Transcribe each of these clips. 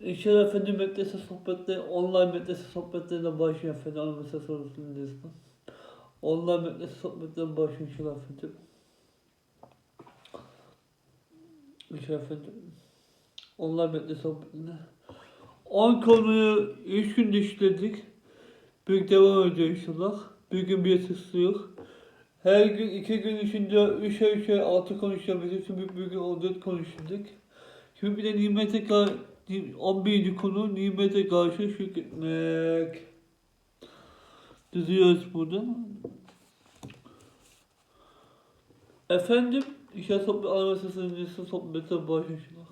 İnşallah efendim medrese sohbetleri, online medrese sohbetlerine başlıyor efendim. Anlamasa sorusunu diyorsun. Online medrese sohbetlerine başlıyor inşallah efendim. İnşallah efendim. Online medrese sohbetlerine. 10 konuyu 3 günde işledik. Bir devam ediyor inşallah. Bir gün bir sıkıntı yok. Her gün iki gün içinde üçer üçer altı konuşacağım. Bizim için bir, bir gün 14 konuştuk. Şimdi bir de nimete karşı 11. konu nimete karşı şükretmek. Diziyoruz burada. Efendim, İşe sohbet anlamasının öncesi sohbete başlayalım.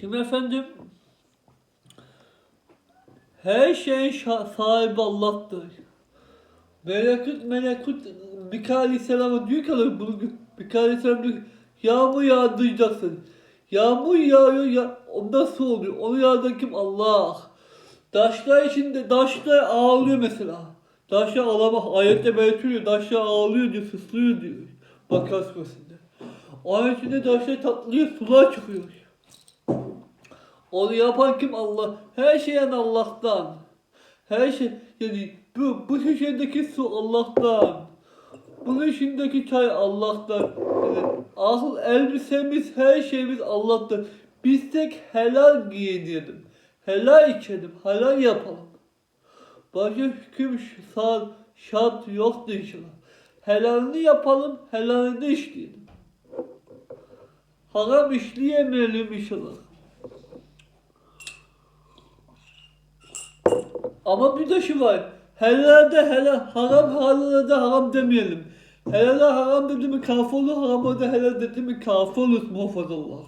Şimdi efendim her şeyin sahibi Allah'tır. Melekut melekut Mikail Aleyhisselam'a diyor ki bunu Mikail Aleyhisselam diyor yağmur yağdıracaksın. Yağmur yağıyor ya o nasıl oluyor? Onu yağdıran kim? Allah. Taşlar içinde taşlar ağlıyor mesela. Taşlar ağlama ayette belirtiyor. Taşlar ağlıyor diyor, sıslıyor diyor. Bakar suresinde. Onun içinde taşlar tatlıyor, sular çıkıyor. Onu yapan kim Allah? Her şeyin Allah'tan. Her şey yani bu bu şişedeki su Allah'tan. Bunun içindeki çay Allah'tan. Yani ahıl elbisemiz her şeyimiz Allah'tan. Biz tek helal giyinelim. Helal içelim. Helal yapalım. Başka hüküm sağ şart yoktur inşallah. Helalini yapalım. Helalini işleyelim. Haram işleyemeyelim inşallah. Ama bir de şu var. Helalde helal, haram halalde haram demeyelim. Helale haram dedi mi kafir olur, harama da helal dedi mi kafir olur muhafazallah.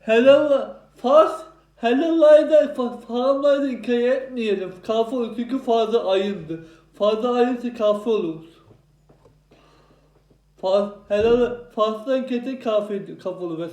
Helal, farz, helallayda, haramlayda hikaye etmeyelim. Kafir olur çünkü farzı ayındı. Farzı ayınsa kafir. Farz, helal, farzdan kete kafir, kafir olur.